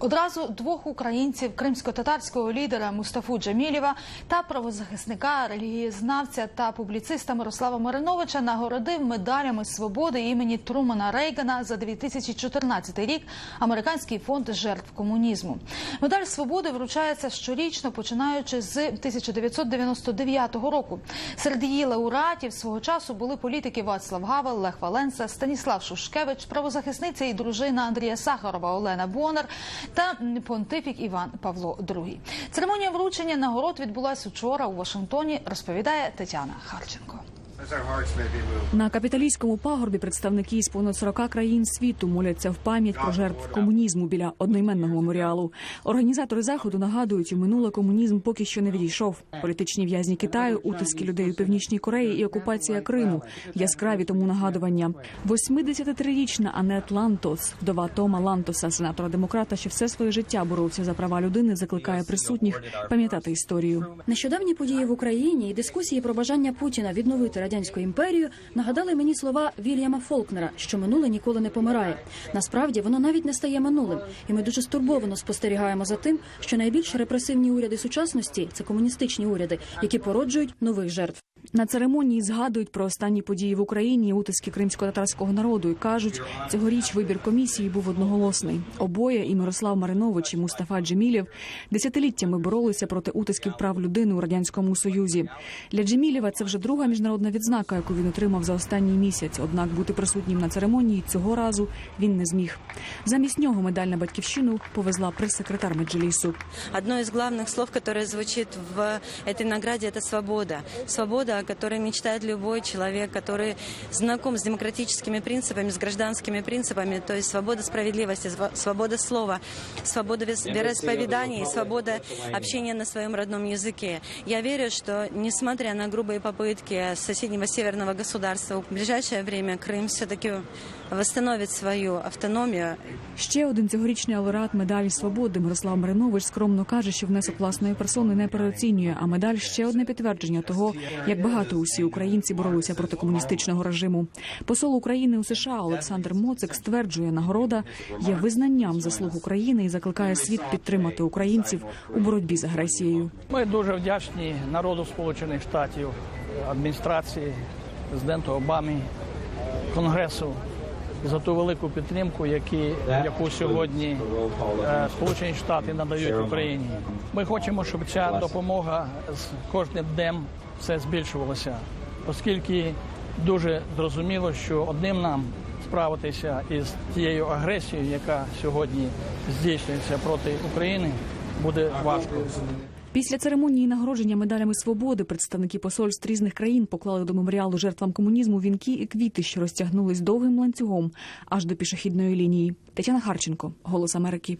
Одразу двох українців кримсько-татарського лідера Мустафу Джамілєва та правозахисника, релігієзнавця та публіциста Мирослава Мариновича нагородив медалями свободи імені Трумана Рейгана за 2014 рік Американський фонд жертв комунізму. Медаль свободи вручається щорічно, починаючи з 1999 року. Серед її лауреатів свого часу були політики Вацлав Гавел, Лех Валенса, Станіслав Шушкевич, правозахисниця і дружина Андрія Сахарова Олена Бонар та понтифік Іван Павло II. Церемонія вручення нагород відбулася вчора у Вашингтоні. Розповідає Тетяна Харченко. На капіталійському пагорбі представники із понад 40 країн світу моляться в пам'ять про жертв комунізму біля одноіменного меморіалу. Організатори заходу нагадують, у минуле комунізм поки що не відійшов. Політичні в'язні Китаю, утиски людей у північній Кореї і окупація Криму яскраві тому нагадування. 83-річна Анет Лантос, вдова Тома Лантоса, сенатора демократа, що все своє життя боровся за права людини, закликає присутніх пам'ятати історію. Нещодавні події в Україні і дискусії про бажання Путіна відновити радянську імперію нагадали мені слова Вільяма Фолкнера, що минуле ніколи не помирає. Насправді воно навіть не стає минулим, і ми дуже стурбовано спостерігаємо за тим, що найбільш репресивні уряди сучасності це комуністичні уряди, які породжують нових жертв. На церемонії згадують про останні події в Україні, і утиски кримсько-татарського народу і кажуть, цьогоріч вибір комісії був одноголосний. Обоє і Мирослав Маринович, і Мустафа Джемілєв десятиліттями боролися проти утисків прав людини у радянському союзі. Для Джемілєва це вже друга міжнародна відзнака, яку він отримав за останній місяць. Однак бути присутнім на церемонії цього разу він не зміг. Замість нього медаль на батьківщину повезла прес-секретар Меджлісу. Одно из главных слов, которое звучит в этой награде, это свобода. Свобода, о которой мечтает любой человек, который знаком с демократическими принципами, с гражданскими принципами, то есть свобода справедливости, сва- свобода слова, свобода вес- вероисповедания, и свобода общения на своем родном языке. Я верю, что несмотря на грубые попытки соседнего северного государства, в ближайшее время Крым все-таки восстановит свою автономию Ще один цьогорічний лауреат медалі свободи Мирослав Маринович скромно каже, що внесок власної персони не переоцінює. А медаль ще одне підтвердження того, як багато усі українці боролися проти комуністичного режиму. Посол України у США Олександр Моцик стверджує, нагорода є визнанням заслуг України і закликає світ підтримати українців у боротьбі з агресією. Ми дуже вдячні народу Сполучених Штатів, адміністрації, президенту Обамі, Конгресу за ту велику підтримку, які, яку сьогодні е, Сполучені Штати надають Україні. Ми хочемо, щоб ця допомога з кожним днем все збільшувалася, оскільки дуже зрозуміло, що одним нам справитися із тією агресією, яка сьогодні здійснюється проти України, буде важко. Після церемонії нагородження медалями свободи представники посольств різних країн поклали до меморіалу жертвам комунізму вінки і квіти, що розтягнулись довгим ланцюгом аж до пішохідної лінії. Тетяна Харченко, Голос Америки.